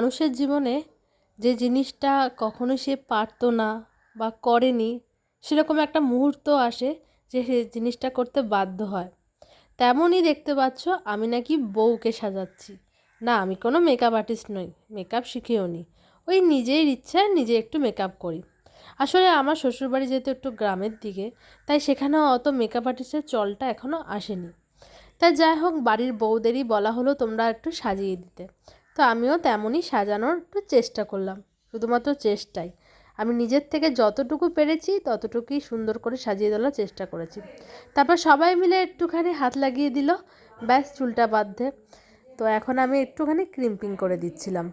মানুষের জীবনে যে জিনিসটা কখনো সে পারতো না বা করেনি, সেরকম একটা মুহূর্ত আসে যে সে জিনিসটা করতে বাধ্য হয়। তেমনই দেখতে পাচ্ছ, আমি নাকি বউকে সাজাচ্ছি। না, আমি কোনো মেকআপ আর্টিস্ট নই মেকআপ শিখেও নি। ওই নিজের ইচ্ছায় নিজে একটু মেকআপ করি। আসলে আমার শ্বশুরবাড়ি যেহেতু একটু গ্রামের দিকে, তাই সেখানেও অত মেকআপ আর্টিস্টের চলটা এখনও আসেনি। তাই যাই হোক, বাড়ির বউদেরই বলা হলো তোমরা একটু সাজিয়ে দিতে। তো আমিও তেমনই সাজানোর একটু চেষ্টা করলাম, শুধুমাত্র চেষ্টাই। আমি নিজের থেকে যতটুকু পেরেছি, ততটুকুই সুন্দর করে সাজিয়ে দেওয়ার চেষ্টা করেছি। তারপর সবাই মিলে একটুখানি হাত লাগিয়ে দিল, ব্যাস চুলটা বাঁধতে তো এখন আমি একটুখানি ক্রিম্পিং করে দিচ্ছিলাম।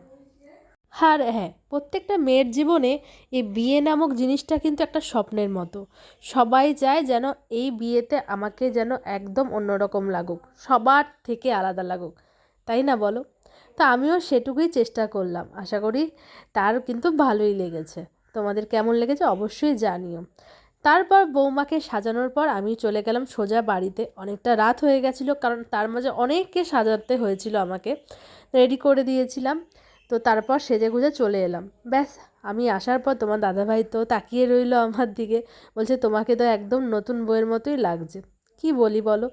আর হ্যাঁ প্রত্যেকটা মেয়ের জীবনে এই বিয়ে নামক জিনিসটা কিন্তু একটা স্বপ্নের মতো। সবাই চায় যেন এই বিয়েতে আমাকে যেন একদম অন্যরকম লাগুক, সবার থেকে আলাদা লাগুক। তাই না বলো? তো আমিও সেটুকুই চেষ্টা করলাম। আশা করি তার কিন্তু ভালোই লেগেছে। তোমাদের কেমন লেগেছে অবশ্যই জানিও। তারপর বৌমাকে সাজানোর পর আমি চলে গেলাম সোজা বাড়িতে। অনেকটা রাত হয়ে গেছিল, কারণ তার মাঝে অনেককে সাজাতে হয়েছিল আমাকে। রেডি করে দিয়েছিলাম। তো তারপর সেজে গুজে চলে এলাম। ব্যাস, আমি আসার পর তোমার দাদাভাই তো তাকিয়ে রইল আমার দিকে। বলছে, তোমাকে তো একদম নতুন বইয়ের মতোই লাগছে। কি বলি বলো?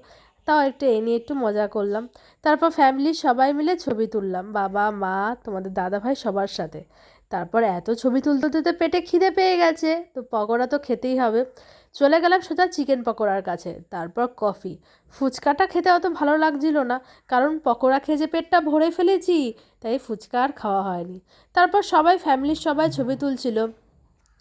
তাও একটু এ নিয়ে একটু মজা করলাম। তারপর ফ্যামিলির সবাই মিলে ছবি তুললাম। বাবা, মা, তোমাদের দাদাভাই সবার সাথে। তারপর এত ছবি তুলতে তুলতে পেটে খিদে পেয়ে গেছে। তো পকোড়া তো খেতেই হবে। চলে গেলাম সোজা চিকেন পকোড়ার কাছে। তারপর কফি ফুচকাটা খেতে অত ভালো লাগছিল না। কারণ পকোড়া খেয়ে যে পেটটা ভরে ফেলেছি, তাই ফুচকা আর খাওয়া হয়নি। তারপর সবাই ফ্যামিলির সবাই ছবি তুলছিল।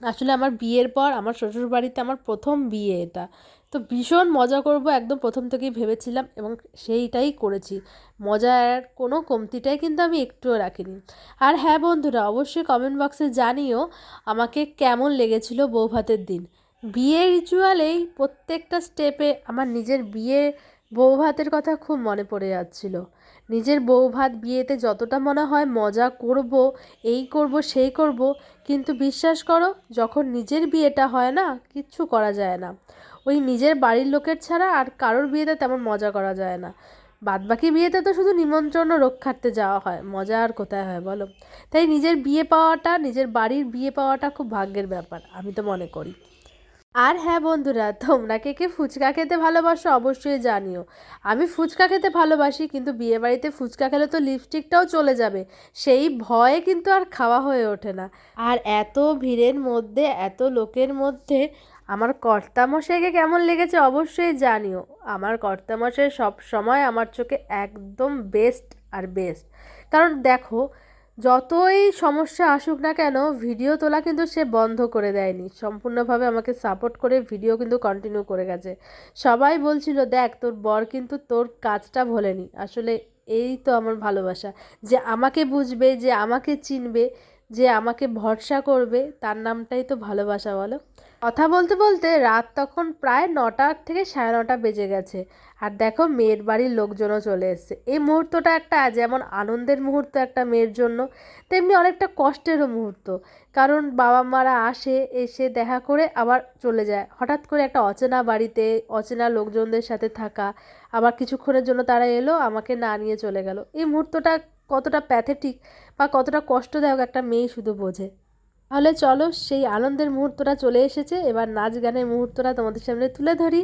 আসলে আমার বিয়ের পর আমার শ্বশুর বাড়িতে আমার প্রথম বিয়ে এটা। তো ভীষণ মজা করব একদম প্রথম থেকেই ভেবেছিলাম এবং সেইটাই করেছি। মজার কোনো কমতিটাই কিন্তু আমি একটুও রাখিনি। আর হ্যাঁ বন্ধুরা, অবশ্যই কমেন্ট বক্সে জানিও আমাকে কেমন লেগেছিল বৌভাতের দিন। বিয়ে রিচুয়ালেই প্রত্যেকটা স্টেপে আমার নিজের বিয়ে বৌভাতের কথা খুব মনে পড়ে যাচ্ছিল। নিজের বৌভাত বিয়েতে যতটা মনে হয় মজা করব, এই করব, সেই করব, কিন্তু বিশ্বাস করো, যখন নিজের বিয়েটা হয় না, কিচ্ছু করা যায় না। ওই নিজের বাড়ির লোকের ছাড়া আর কারোর বিয়েতে তেমন মজা করা যায় না। বাদবাকি বিয়েতে তো শুধু নিমন্ত্রণ রক্ষার্থে যাওয়া হয়, মজা আর কোথায় হয় বলো? তাই নিজের বিয়ে পাওয়াটা, নিজের বাড়ির বিয়ে পাওয়াটা খুব ভাগ্যের ব্যাপার, আমি তো মনে করি। আর হ্যাঁ বন্ধুরা, তোমরা কে কে ফুচকা খেতে ভালোবাসো অবশ্যই জানিও। আমি ফুচকা খেতে ভালোবাসি, কিন্তু বিয়েবাড়িতে ফুচকা খেলে তো লিপস্টিকটাও চলে যাবে। সেই ভয়ে কিন্তু আর খাওয়া হয়ে ওঠে না। আর এত ভিড়ের মধ্যে, এত লোকের মধ্যে, আমার কর্তামশাইকে কেমন লেগেছে অবশ্যই জানিও। আমার কর্তামশাই সব সময় আমার চোখে একদম বেস্ট আর বেস্ট কারণ দেখো যতই সমস্যা আসুক না কেন ভিডিও তোলা কিন্তু সে বন্ধ করে দেয়নি। সম্পূর্ণভাবে আমাকে সাপোর্ট করে ভিডিও কিন্তু কন্টিনিউ করে গেছে। সবাই বলছিল, দেখ, তোর বর কিন্তু তোর কাজটা ভোলেনি। আসলে এই তো আমার ভালোবাসা। যে আমাকে বুঝবে, যে আমাকে চিনবে, যে আমাকে ভরসা করবে, তার নামটাই তো ভালোবাসা, বলো। কথা বলতে বলতে রাত তখন প্রায় নটার থেকে সাড়ে নটা বেজে গেছে। আর দেখো মেয়ের বাড়ির লোকজনও চলে এসছে। এই মুহূর্তটা একটা যেমন আনন্দের মুহূর্ত একটা মেয়ের জন্য, তেমনি অনেকটা কষ্টেরও মুহূর্ত। কারণ বাবা মারা আসে, এসে দেখা করে আবার চলে যায়। হঠাৎ করে একটা অচেনা বাড়িতে অচেনা লোকজনদের সাথে থাকা, আবার কিছুক্ষণের জন্য তারা এলো, আমাকে না নিয়ে চলে গেল। এই মুহূর্তটা কতটা প্যাথেটিক বা কতটা কষ্টদায়ক একটা মেয়ে শুধু বোঝে। তাহলে চলো সেই আনন্দের মুহূর্তটা চলে এসেছে। এবার নাচ গানের মুহূর্তটা তোমাদের সামনে তুলে ধরি।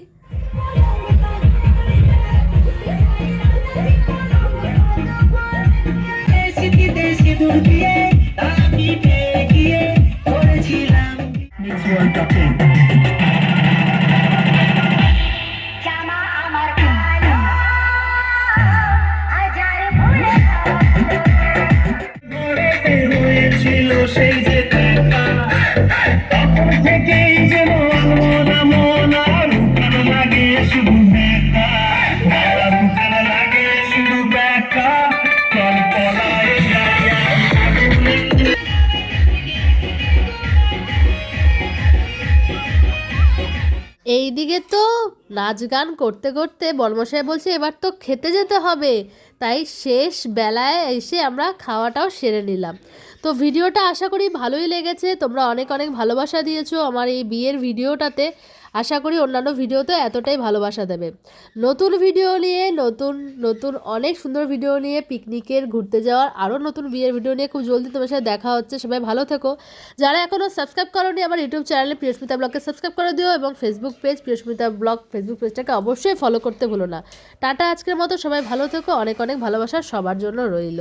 শুধু দেখা রূপান লাগে শুধু দেখা চল পলায় যাই আগুনে এই দিকে তো নাচ গান করতে করতে বর্মশাই বলছে, এবার তো খেতে যেতে হবে। তাই শেষ বেলায় এসে আমরা খাওয়াটাও সেরে নিলাম। তো ভিডিওটা আশা করি ভালোই লেগেছে। তোমরা অনেক অনেক ভালোবাসা দিয়েছ আমার এই বিয়ের ভিডিওটাতে। আশা করি অন্যান্য ভিডিওতে এতটাই ভালোবাসা দেবে। নতুন ভিডিও নিয়ে, নতুন নতুন অনেক সুন্দর ভিডিও নিয়ে পিকনিকের ঘুরতে যাওয়ার আরও নতুন বিয়ের ভিডিও নিয়ে খুব জলদি তোমার সাথে দেখা হচ্ছে। সবাই ভালো থেকো। যারা এখনও সাবস্ক্রাইব করোনি, আমার ইউটিউব চ্যানেলে প্রিয়স্মিতা ব্লগকে সাবস্ক্রাইব করে দিও এবং Facebook page Priyasmita blog Facebook পেজটাকে অবশ্যই ফলো করতে ভুলো না। টাটা আজকের মতো, সবাই ভালো থেকো। অনেক অনেক ভালোবাসা সবার জন্য রইল।